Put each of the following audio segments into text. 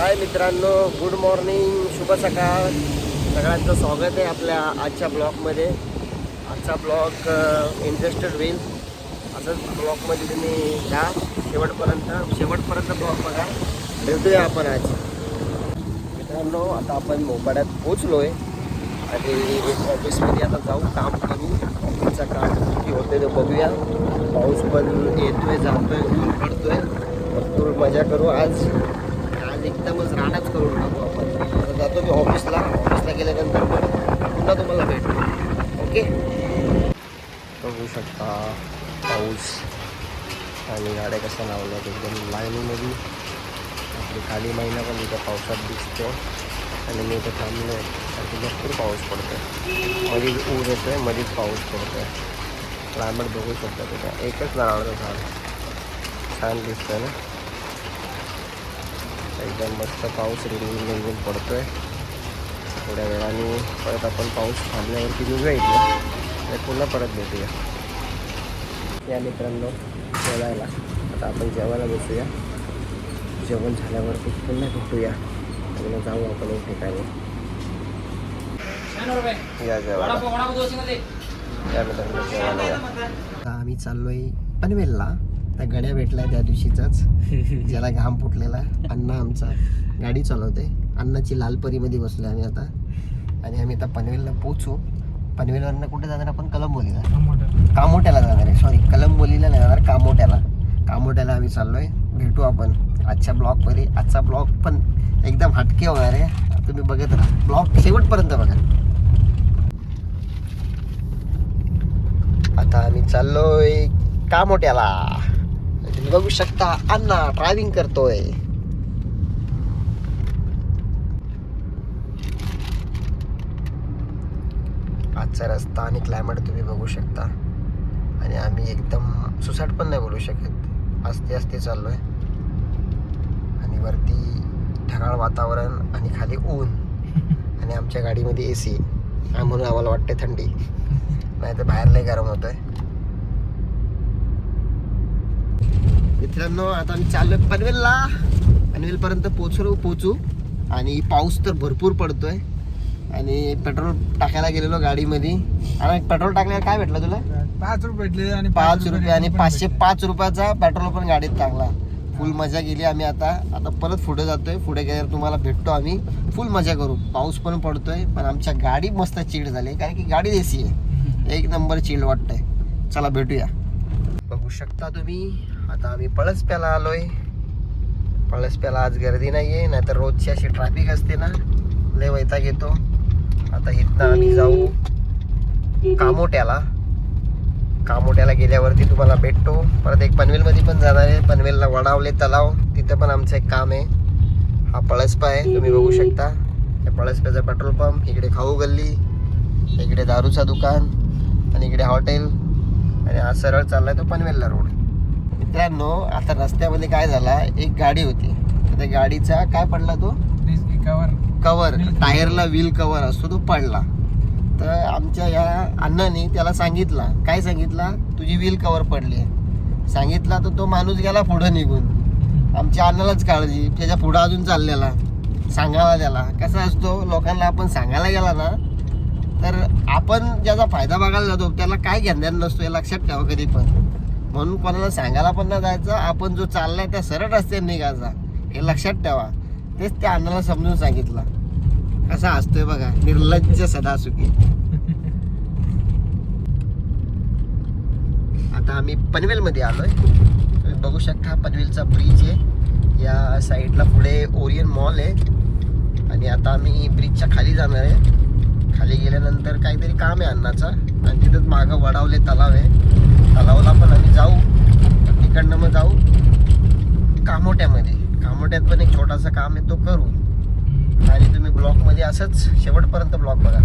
हाय मित्रांनो good morning शुभ सकाळ. सगळ्यांचं स्वागत आहे आपल्या आजच्या ब्लॉगमध्ये. आजचा ब्लॉग इंटरेस्टेड होईल. असंच ब्लॉगमध्ये तुम्ही घ्या शेवटपर्यंत शेवटपर्यंत ब्लॉग बघा. भेटूया आपण आज. मित्रांनो आता आपण मोपाड्यात पोचलो आहे आणि ऑफिसमध्ये आता जाऊ काम करू. ऑफिसचं काम किती होते ते बघूया. पाऊस पण येतोय जातोय ऊन पडतोय भरपूर मजा करू आज. आज एकदमच राहण्याच करून टाकू आपण. आता जातो मी ऑफिसला. ऑफिसला गेल्यानंतर मग पुन्हा तुम्हाला भेटतो ओके? बघू शकता पाऊस आणि गाड्या कशा लावल्यात. एकदम लाईनीमध्ये. आपली खाली महिना पण इथं पावसात दिसतो. आणि मी इथं थांबलो. आणि भरपूर पाऊस पडतो मध्येच ऊर येतो आहे मध्येच पाऊस पडतो आहे क्लायमेट बघू शकता तिथं एकच नारळाचं झाड. छान दिसतं ना? एकदम मस्त पाऊस रिमझिम रिमझिम पडतो आहे थोड्या वेळाने परत आपण पाऊस थांबल्यावरती निघूया इथलं आणि पुन्हा परत भेटूया. या मित्रांनो जेवायला. आता आपण जेवायला बसूया. जेवण झाल्यावरती पुन्हा भेटूया. आणि मग जाऊ आपण एक ठिकाणी. या जेवायला. या मित्रांनो जेवायला या. आम्ही चाललोय पनवेलला. त्या गड्या भेटलाय त्या दिवशीचाच. ज्याला घाम फुटलेला अण्णा आमचा गाडी चालवते. अण्णाची लालपरीमध्ये बसलो आम्ही आता. आणि आम्ही आता पनवेलला पोचू पनवेलवरनं कुठे जाणार आपण? कलंबोलीला. कामोट्याला जाणार आहे. सॉरी कलंबोलीला नाही जाणार कामोट्याला. कामोट्याला आम्ही चाललोय. भेटू आपण. आजच्या ब्लॉगमध्ये आजचा ब्लॉग पण एकदम हटके होणार आहे. तुम्ही बघत राहा. ब्लॉग शेवटपर्यंत बघा. आता आम्ही चाललोय कामोट्याला. तुम्ही बघू शकता अण्णा ड्रायव्हिंग करतोय. आजचा रस्ता आणि क्लायमेट तुम्ही बघू शकता. आणि आम्ही एकदम सुसाट पण नाही बोलू शकत. आस्ते आस्ते चाललोय. आणि वरती ढगाळ वातावरण आणि खाली ऊन. आणि आमच्या गाडीमध्ये ए सी. म्हणून आम्हाला वाटते थंडी. नाही तर बाहेर लय गरम होतं आहे मित्रांनो आता आम्ही चाललोय पनवेलला. पनवेलपर्यंत पोचलो पोचू. आणि पाऊस तर भरपूर पडतोय. आणि पेट्रोल टाकायला गेलेलो गाडीमध्ये. आणि पेट्रोल टाकल्यावर काय भेटलं तुला? पाच रुपये भेटले आणि पाच रुपये आणि पाचशे. पाच रुपयाचा पेट्रोल पण गाडीत टाकला. फुल मजा केली आम्ही आता. आता परत पुढे जातोय. पुढे गेल्यावर तुम्हाला भेटतो आम्ही. फुल मजा करू. पाऊस पण पडतोय पण आमच्या गाडी मस्त चिड झाली. कारण की गाडी एसी आहे. एक नंबर चिल्ड वाटतंय. चला भेटूया. बघू शकता तुम्ही. आता आम्ही पळसप्याला आलोय. पळसप्याला आज गर्दी नाहीये नाहीतर रोजची अशी ट्रॅफिक असते ना लय वैताग येतो. आता इथनं आम्ही जाऊ कामोट्याला. कामोट्याला गेल्यावरती तुम्हाला भेटतो. परत एक पनवेलमध्ये पण जाणार आहे. पनवेलला वडावले तलाव तिथं पण आमचं एक काम आहे. हा पळसपा आहे तुम्ही बघू शकता. या पळसप्याचा पेट्रोल पंप इकडे खाऊ गल्ली इकडे दारूचा दुकान आणि इकडे हॉटेल आणि हा सरळ चाललाय तो पनवेलला रोड मित्रांनो आता रस्त्यामध्ये काय झाला एक गाडी होती. तर त्या गाडीचा काय पडला तो? Cover cover. टायरला व्हील कवर असतो तो पडला. तर आमच्या या अण्णाने त्याला सांगितला काय सांगितला? तुझी व्हील कवर पडली सांगितला तर तो माणूस गेला पुढं निघून. आमच्या अण्णालाच काळजी त्याच्या पुढं अजून चाललेला. सांगायला त्याला. कसा असतो? लोकांना आपण सांगायला गेला ना तर आपण ज्याचा फायदा बघायला जातो त्याला काय घेणार नसतो हे लक्षात ठेवा कधी पण. म्हणून कोणाला सांगायला पण नाही जायचं. आपण जो चाललाय त्या सरळ रस्त्याने निघायचा. हे लक्षात ठेवा. तेच त्या अण्णाला समजून सांगितलं. कसा असतोय बघा. निर्लज्ज सदा सुखी आता आम्ही पनवेलमध्ये आलोय. तुम्ही बघू शकता पनवेलचा ब्रिज आहे. या साईडला पुढे ओरियन मॉल आहे. आणि आता आम्ही ब्रिजच्या खाली जाणार आहे. खाली गेल्यानंतर काहीतरी काम आहे अन्नाचा आणि तिथंच मागं वडावले तलाव आहे. तलावला पण आम्ही जाऊ. तिकडनं मग जाऊ. कामोट्यामध्ये. कामोट्यात पण एक छोटासा काम आहे तो करू. आणि तुम्ही ब्लॉकमध्ये असंच शेवटपर्यंत ब्लॉक बघा.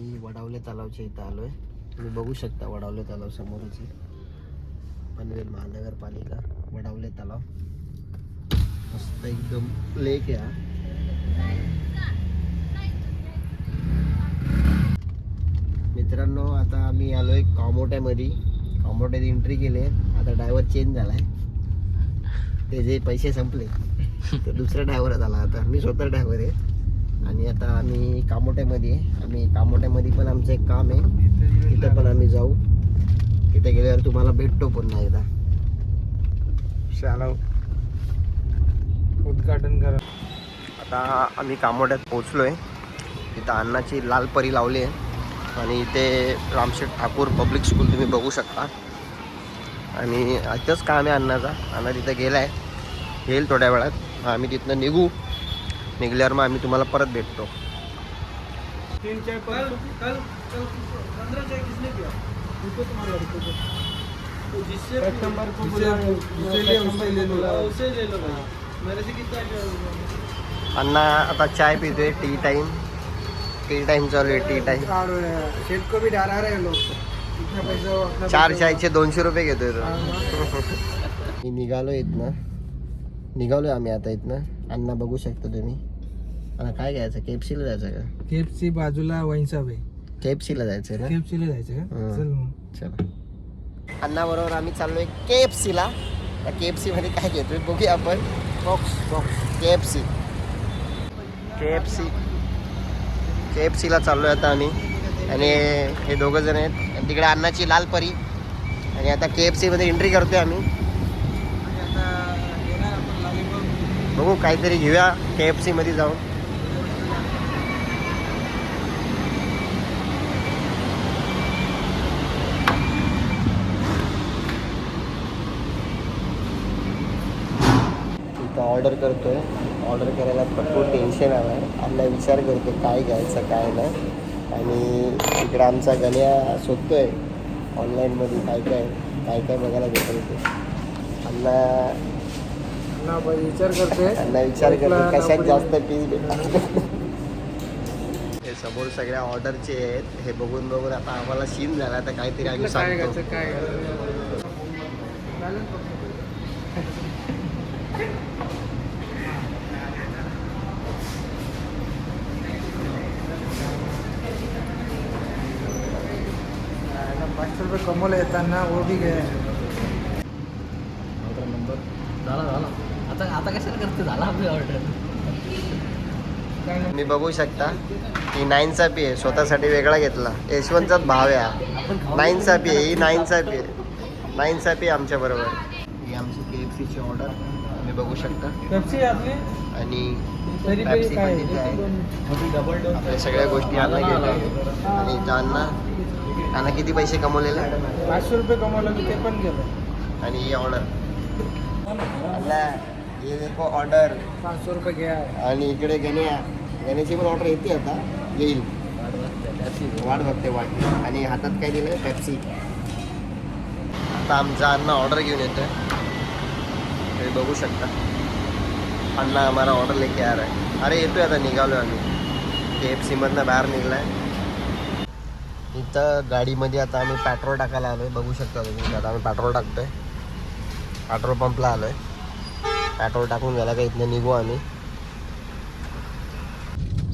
मी वडावले तलावच्या इथं आलोय. तुम्ही बघू शकता वडावले तलाव समोरच. पनवेल महानगरपालिका वडावले तलाव. मस्त एकदम लेक आहे मित्रांनो आता आम्ही आलोय कामोट्यामध्ये. कामोट्यात एंट्री केली आता ड्रायव्हर चेंज झालाय. ते जे पैसे संपले. तो दुसरा ड्रायव्हर झाला आता मी स्वतः ड्रायव्हर आहे. आणि आता आम्ही कामोट्यामध्ये आहे. आम्ही कामोट्यामध्ये पण आमचं एक काम आहे. तिथं पण आम्ही जाऊ. तिथे गेल्यावर तुम्हाला भेटतो पुन्हा एकदा. शाला उद्घाटन करा. आता आम्ही कामोट्यात पोचलो आहे तिथं अन्नाची लाल परी लावली आहे. आणि इथे रामशेठ ठाकूर पब्लिक स्कूल तुम्ही बघू शकता. आणि इथंच काम आहे अण्णाचा. अण्णा तिथं गेला आहे येईल थोड्या वेळात. आम्ही तिथनं निघू. निघल्यावर मग आम्ही तुम्हाला परत भेटतो. तीन चाय कल कल कल पंद्रह चाय किसने किया? उनको तुम्हारा लड़के को जिससे एक नंबर को बुला उसे ले उसे ले लो। उसे ले लो मेरे से कितना अण्णा आता चाय पितोय टी टाईम टी टाईम चालू आहे टी अपना चार चायचे दोनशे रुपये घेतोय तो. मी निघालो इथनं. निघालोय आम्ही आता इथनं. अण्णा बघू शकता तुम्ही. आता काय घ्यायचं? केपसीला जायचं का? केएफसी बाजूला वैंसाब आहे. केपसीला जायचं ना केएफसीला जायचं का. चल मग. चला. अण्णा बरोबर आम्ही चाललोय के एफ सीला त्या के एफ सीमध्ये काय घेतोय बघूया आपण. Box box K F C K F सीला चाललो आहे आता आम्ही. आणि हे दोघं जण आहेत. आणि तिकडे अन्नाची लाल परी. आणि आता के एफ सीमध्ये एंट्री करतोय आम्ही. बघू काहीतरी घेऊया के एफ सीमध्ये जाऊन. ऑर्डर करतोय. ऑर्डर करायला भरपूर टेन्शन आलं आहे आपला विचार करतो काय घ्यायचं काय नाही. आणि इकडं आमचा गण्या शोधतोय ऑनलाईनमध्ये काय काय काय काय बघायला भेटेल ते. अण्णा विचार करतोय. त्यांना विचार करतो कशात जास्त पीस भेटतात हे समोर सगळ्या ऑर्डरचे आहेत हे बघून बघून आता आम्हाला सीन झाला तर काहीतरी आम्ही काय सांगतो. काय घ्यायचं चालेल फक्त. यायला पाचशे रुपये कमवले येताना वो भी गया ऑर्डर नंबर. झाला झाला. आता आता कशाला करते? झाला आपली ऑर्डर तुम्ही बघू शकता की नाईनचा पी आहे स्वतःसाठी वेगळा घेतला. यशवंतचाच भाव आहे हा नाईनचा पी आहे ही नाईनचा पी आहे नाईनचा पी आमच्या बरोबर. ही आमची के एफ सीची ऑर्डर तुम्ही बघू शकता. आणि आपल्या सगळ्या गोष्टी आणला गेल्या आणि इथं अण्णा किती पैसे कमवलेले? पाचशे रुपये कमवलं की ते पण गेलं. आणि ही ऑर्डर अण्णा ये देखो ऑर्डर पाचशे रुपये घ्या. आणि इकडे गण्या गण्याची पण ऑर्डर येते आता. येईल. वाट बघते वाट. आणि हातात काय दिलं पेप्सी आता आमचा अण्णा ऑर्डर घेऊन येतोय. तुम्ही बघू शकता. अण्णा आम्हाला ऑर्डर लेके आ रहा है अरे येतोय आता निघालो आम्ही. के एफ सीमधनं बाहेर निघलाय. इथं गाडीमध्ये आता आम्ही पेट्रोल टाकायला आलो आहे बघू शकता तुम्ही. आता आम्ही पेट्रोल टाकतोय. पेट्रोल पंपला आलो आहे पेट्रोल टाकून गेला का इथनं निघू आम्ही.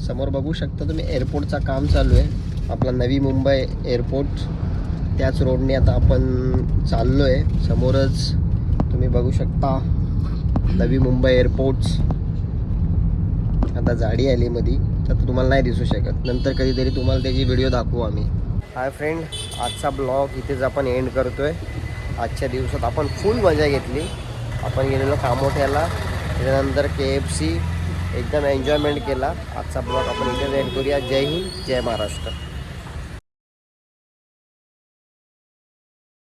समोर बघू शकता तुम्ही एअरपोर्टचं काम चालू आहे. आपला नवी मुंबई एअरपोर्ट त्याच रोडने आता आपण चाललो आहे समोरच तुम्ही बघू शकता नवी मुंबई एअरपोर्ट्स आता जाडी आली मध्ये तर तुम्हाला नाही दिसू शकत. नंतर कधीतरी तुम्हाला त्याची व्हिडिओ दाखवू आम्ही. हाय फ्रेंड आजचा ब्लॉग इथेच आपण एंड करतो आहे आजच्या दिवसात आपण फुल मजा घेतली. आपण गेलेलो कामोठ्याला. त्याच्यानंतर के एफ सी एकदम एन्जॉयमेंट केला. आजचा ब्लॉग आपण इथेच एंड करूया. जय हिंद जय महाराष्ट्र.